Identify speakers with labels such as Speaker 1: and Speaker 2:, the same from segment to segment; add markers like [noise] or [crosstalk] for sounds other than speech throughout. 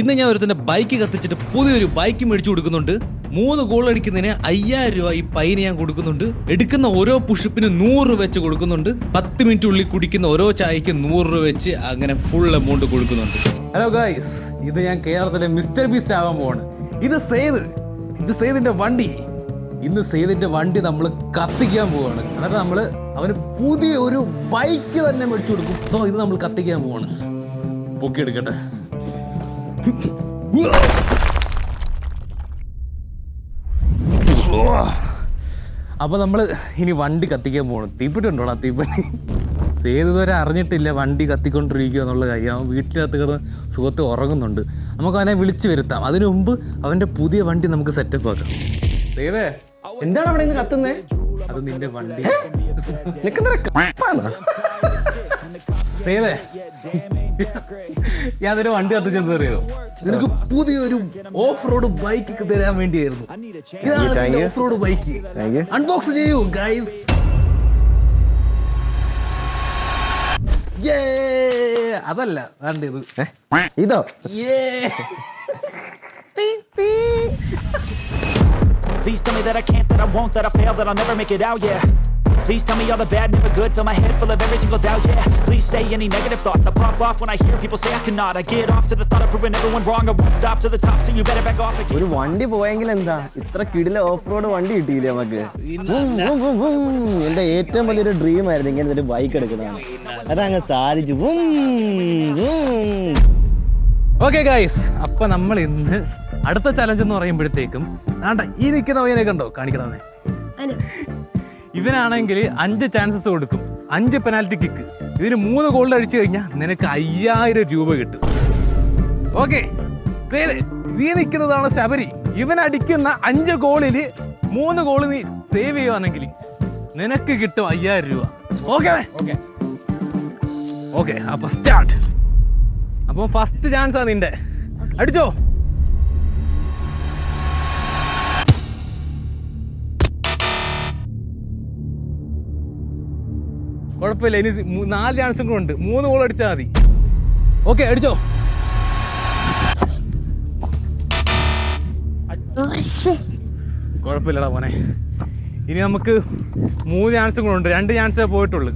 Speaker 1: ഇന്ന് ഞാൻ ഒരുത്തന്റെ ബൈക്ക് കത്തിച്ചിട്ട് പുതിയൊരു ബൈക്ക് മേടിച്ചു കൊടുക്കുന്നുണ്ട് മൂന്ന് ഗോൾ അടിക്കുന്നതിന് അയ്യായിരം രൂപ ഈ പൈന് ഞാൻ കൊടുക്കുന്നുണ്ട് എടുക്കുന്ന ഓരോ പുഷപ്പിന് നൂറ് രൂപ വെച്ച് കൊടുക്കുന്നുണ്ട് പത്ത് മിനിറ്റ് ഉള്ളിൽ കുടിക്കുന്ന ഓരോ ചായക്ക് നൂറ് രൂപ വെച്ച് അങ്ങനെ ഫുൾ എമൗണ്ട് കൊടുക്കുന്നുണ്ട് ഹലോ ഗായ്സ് ഇത് ഞാൻ കേരളത്തിലെ മിസ്റ്റർ ബീസ്റ്റ് ആവാൻ പോവാണ് ഇത് സെയ്ത് ഇത് സെയ്തിന്റെ വണ്ടി ഇന്ന് സെയ്തിന്റെ വണ്ടി നമ്മൾ കത്തിക്കാൻ പോവാണ് എന്നിട്ട് നമ്മൾ അവന് പുതിയ ഒരു ബൈക്ക് തന്നെ മേടിച്ചു കൊടുക്കും സോ ഇത് നമ്മൾ കത്തിക്കാൻ പോവാണ് പൊക്കി എടുക്കട്ടെ അപ്പോൾ നമ്മൾ ഇനി വണ്ടി കത്തിക്കാൻ പോകണം തീപ്പെട്ടുണ്ടോടാ തീപ്പെട്ടി സേതുവരെ അറിഞ്ഞിട്ടില്ല വണ്ടി കത്തിക്കൊണ്ടിരിക്കുക എന്നുള്ള കാര്യം അവൻ വീട്ടിനകത്ത് കിടന്ന് സുഖത്ത് ഉറങ്ങുന്നുണ്ട് നമുക്ക് അവനെ വിളിച്ചു വരുത്താം അതിനു മുമ്പ് അവൻ്റെ പുതിയ വണ്ടി നമുക്ക് സെറ്റപ്പ് ആക്കാം ദേവേ എന്താണ് അവിടെ നിന്ന് കത്തുന്നേ
Speaker 2: അത് നിന്റെ വണ്ടി
Speaker 1: സേവേ ഞാനൊരു വണ്ടി കത്തിച്ചെന്ന് അറിയോ നിനക്ക് പുതിയൊരു ഓഫ് റോഡ് ബൈക്ക് തരാൻ വേണ്ടിയായിരുന്നു ഇതാണ് ഓഫ് റോഡ് ബൈക്ക് അൺബോക്സ് ചെയ്യൂ ഗൈസ് അതല്ല വേണ്ടത്
Speaker 2: ഇതോ
Speaker 3: Please tell me that I can't, that I won't, that I fail, that I'll never make it out, yeah. Please tell me all the bad, never good Fill my head full of every
Speaker 2: single doubt, yeah Please say any negative thoughts I pop off when I hear people say I cannot I get off to the thought of proving everyone wrong I won't stop to the top, so you better back off again വണ്ടി പോയെങ്കിൽ എന്താ ഇത്ര കിടിലെ off road വണ്ടി കിട്ടിയില്ലേ നമുക്ക് എന്റെ ഏറ്റവും വലിയൊരു ഡ്രീം ആയിരുന്നു ഇങ്ങനെ ഒരു ബൈക്ക് എടുക്കണം അതങ്ങ് സാധിച്ചു
Speaker 1: ഓക്കെ ഗൈസ് അപ്പൊ നമ്മൾ ഇന്ന് അടുത്ത ചലഞ്ച് എന്ന് പറയുമ്പോഴത്തേക്കും ആണ്ട ഈ നിൽക്കുന്ന പയ്യനൊക്കെ ഉണ്ടോ കാണിക്കണമെന്നേ ഇവനാണെങ്കിൽ അഞ്ച് ചാൻസസ് കൊടുക്കും അഞ്ച് പെനാൽറ്റി കിക്ക് ഇതിന് മൂന്ന് ഗോൾഡ് അടിച്ചു കഴിഞ്ഞാൽ നിനക്ക് അയ്യായിരം രൂപ കിട്ടും ഓക്കെ നീ നിൽക്കുന്നതാണ് ശബരി ഇവൻ അടിക്കുന്ന അഞ്ച് ഗോളിൽ മൂന്ന് ഗോൾ നീ സേവ് ചെയ്യുവാണെങ്കിൽ നിനക്ക് കിട്ടും അയ്യായിരം രൂപ ഓക്കെ ഓക്കെ അപ്പൊ അപ്പോൾ സ്റ്റാർട്ട് അപ്പോൾ ഫസ്റ്റ് ചാൻസാണ് നിന്റെ അടിച്ചോ കുഴപ്പമില്ല ഇനി നാല് ചാൻസും കൂടെ ഉണ്ട് മൂന്ന് ഗോൾ അടിച്ചാൽ മതി ഓക്കെ അടിച്ചോ കുഴപ്പമില്ലടാ പോനെ ഇനി നമുക്ക് മൂന്ന് ചാൻസും കൂടെ ഉണ്ട് രണ്ട് ചാൻസേ പോയിട്ടുള്ളൂ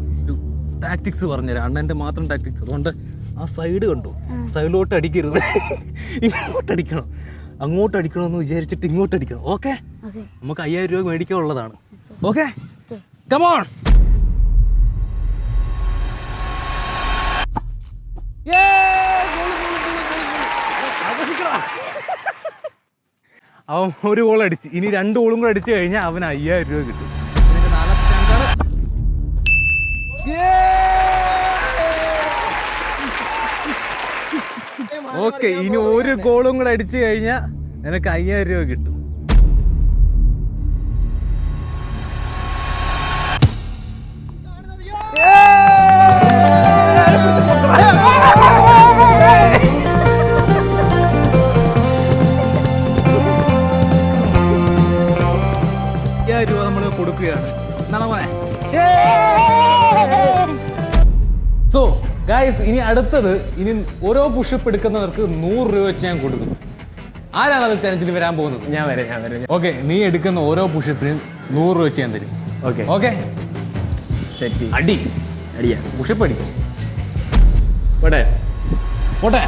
Speaker 1: ടാക്ടിക്സ് പറഞ്ഞുതരാം അണ്ണൻ്റെ മാത്രം ടാക്ടിക്സ് അതുകൊണ്ട് ആ സൈഡ് കണ്ടു സൈഡിലോട്ട് അടിക്കരുത് ഇങ്ങോട്ട് അടിക്കണം അങ്ങോട്ട് അടിക്കണമെന്ന് വിചാരിച്ചിട്ട് ഇങ്ങോട്ട് അടിക്കണം ഓക്കെ നമുക്ക് അയ്യായിരം രൂപ മേടിക്കാനുള്ളതാണ് ഓക്കെ കമോൺ അവൻ ഒരു ഗോൾ അടിച്ച് ഇനി രണ്ട് ഗോളും കൂടെ അടിച്ചു കഴിഞ്ഞാൽ അവന് അയ്യായിരം രൂപ കിട്ടും ഓക്കെ ഇനി ഒരു ഗോളും കൂടെ അടിച്ചു കഴിഞ്ഞാൽ നിനക്ക് അയ്യായിരം രൂപ കിട്ടും വരികയാണ് സോ ഗായ്സ് ഇനി അടുത്തത് ഇനി ഓരോ പുഷപ്പ് എടുക്കുന്നവർക്ക് നൂറ് രൂപ വെച്ച് ഞാൻ കൊടുക്കും ആരാണ് അത് ചലഞ്ചിൽ വരാൻ പോകുന്നത്
Speaker 2: ഞാൻ വരാം ഞാൻ വരാം
Speaker 1: ഓക്കെ നീ എടുക്കുന്ന ഓരോ പുഷപ്പിനും നൂറ് രൂപ വെച്ച് ഞാൻ തരും ഓക്കെ ഓക്കെ സെറ്റ് അടി അടിയ പുഷപ്പ് അടി പോട്ടെ പോട്ടെ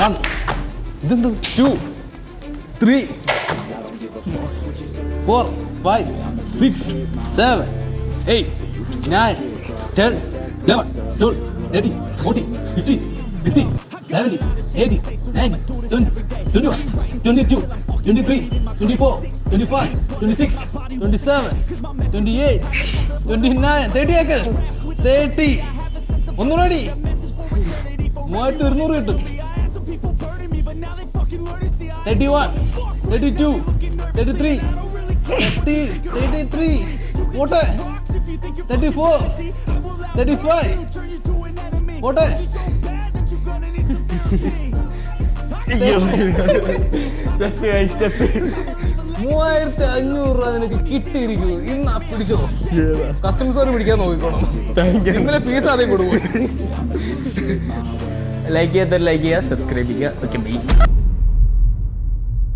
Speaker 1: വൺ ഇതെന്ത് two three four five six seven eight nine ten eleven twelve thirteen fourteen fifteen sixteen seventeen eighteen nineteen twenty twenty one twenty two twenty three twenty four twenty five twenty six twenty seven twenty eight twenty nine thirty acre thirty ഒന്നുകൂടി മൂവായിരത്തി ഒരുന്നൂറ് കിട്ടും thirty one thirty two thirty three 30, 33, what 34, 35, what a മൂവായിരത്തി അഞ്ഞൂറ് രൂപ നിനക്ക് കിട്ടിയിരിക്കുന്നു ഇന്ന് പിടിച്ചോ കസ്റ്റംസോട് പിടിക്കാൻ നോക്കിക്കോണം ഇന്നലെ ഫീസ് അതേ കൊടുക്കും ലൈക്ക് [laughs] ചെയ്യാത്തവർ ലൈക്ക് ചെയ്യുക സബ്സ്ക്രൈബ് ചെയ്യുക ഓക്കെ ബൈ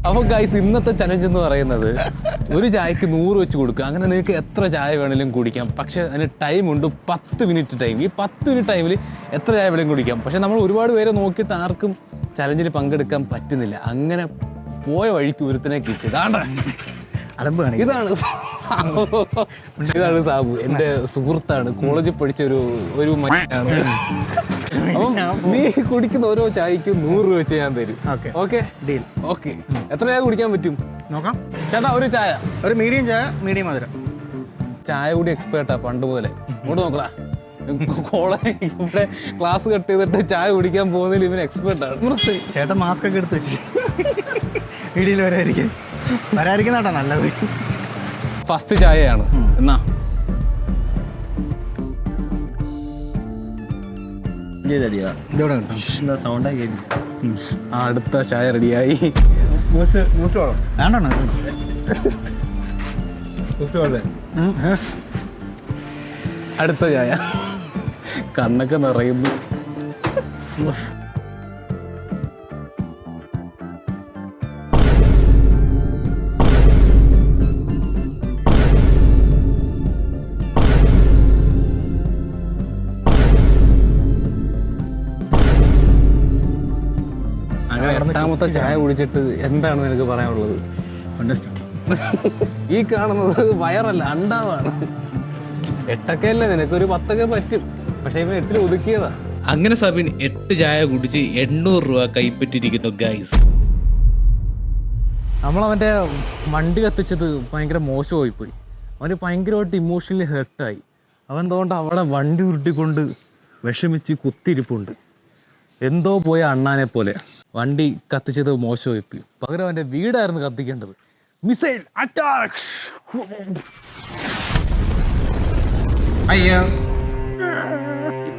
Speaker 1: അപ്പോൾ ഗൈസ് ഇന്നത്തെ ചലഞ്ച് എന്ന് പറയുന്നത് ഒരു ചായക്ക് നൂറ് വെച്ച് കൊടുക്കുക അങ്ങനെ നിങ്ങൾക്ക് എത്ര ചായ വേണമെങ്കിലും കുടിക്കാം പക്ഷേ അതിന് ടൈമുണ്ട് പത്ത് മിനിറ്റ് ടൈം ഈ പത്ത് മിനിറ്റ് ടൈമിൽ എത്ര ചായ വേണമെങ്കിലും കുടിക്കാം പക്ഷേ നമ്മൾ ഒരുപാട് പേരെ നോക്കിയിട്ട് ആർക്കും ചലഞ്ചിൽ പങ്കെടുക്കാൻ പറ്റുന്നില്ല അങ്ങനെ പോയ വഴിക്ക് ഒരുത്തിനെ കിട്ടി ഇതാണ് ഇതാണ് ഇതാണ് സാബു എൻ്റെ സുഹൃത്താണ് കോളേജിൽ പഠിച്ച ഒരു ഒരു മനുഷ്യനാണ് നീ കുടിക്കുന്ന ഓരോ ചായക്കും നൂറ് രൂപ വെച്ച് ഞാൻ തരും ഓക്കെ ഡീൽ ഓക്കെ എത്ര ചായ കുടിക്കാൻ പറ്റും നോക്കാം ചേട്ടാ ഒരു ചായ
Speaker 2: ഒരു മീഡിയം ചായ മീഡിയം മധുരം
Speaker 1: ചായ കൂടി എക്സ്പേർട്ടാ പണ്ട് മുതലേ ഇങ്ങോട്ട് നോക്കടാ കോളേജ് ഇവിടെ ക്ലാസ് കട്ട് ചെയ്തിട്ട് ചായ കുടിക്കാൻ പോകുന്നതിൽ ഇവൻ എക്സ്പേർട്ടാണ്
Speaker 2: ചേട്ടൻ മാസ്ക് ഒക്കെ എടുത്ത് വെച്ച് ഇടിയിൽ വരായിരിക്കും വരായിരിക്കുന്നതാട്ടാ നല്ലത്
Speaker 1: ഫസ്റ്റ് ചായയാണ് എന്നാ അടുത്ത ചായ റെഡിയായി അടുത്ത ചായ കണ്ണൊക്കെ നിറയുന്നു രണ്ടാമത്തെ ചായ കുടിച്ചിട്ട് എന്താണ് നിനക്ക് പറയാനുള്ളത് [laughs] ഈ കാണുന്നത് വയറല്ല അണ്ടാവാണ് എട്ടക്കല്ലേ നിനക്ക് നിനക്കൊരു പത്തൊക്കെ പറ്റും പക്ഷെ ഇവൻ എട്ടിൽ ഒതുക്കിയതാ അങ്ങനെ സബിൻ എട്ട് ചായ കുടിച്ച് എണ്ണൂറ് രൂപ കൈപ്പറ്റിയിരിക്കുന്നു ഗൈസ് നമ്മളവൻ്റെ വണ്ടി കത്തിച്ചത് ഭയങ്കര മോശമായി പോയി അവന് ഭയങ്കരമായിട്ട് ഇമോഷണലി ഹേർട്ടായി അവൻ തോണ്ട് അവിടെ വണ്ടി ഉരുട്ടിക്കൊണ്ട് വിഷമിച്ച് കുത്തിരിപ്പുണ്ട് എന്തോ പോയ അണ്ണാനെ പോലെ വണ്ടി കത്തിച്ചത് മോശമായി പകരം അവൻ്റെ വീടായിരുന്നു കത്തിക്കേണ്ടത് മിസൈൽ അറ്റാക്ക് അയ്യോ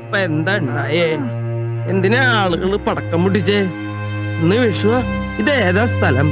Speaker 1: ഇപ്പൊ എന്താ ഉണ്ടായേ എന്തിനാ ആളുകൾ പടക്കം പൊട്ടിച്ചേ ഇന്ന് വിഷു ഇത് ഏതാ സ്ഥലം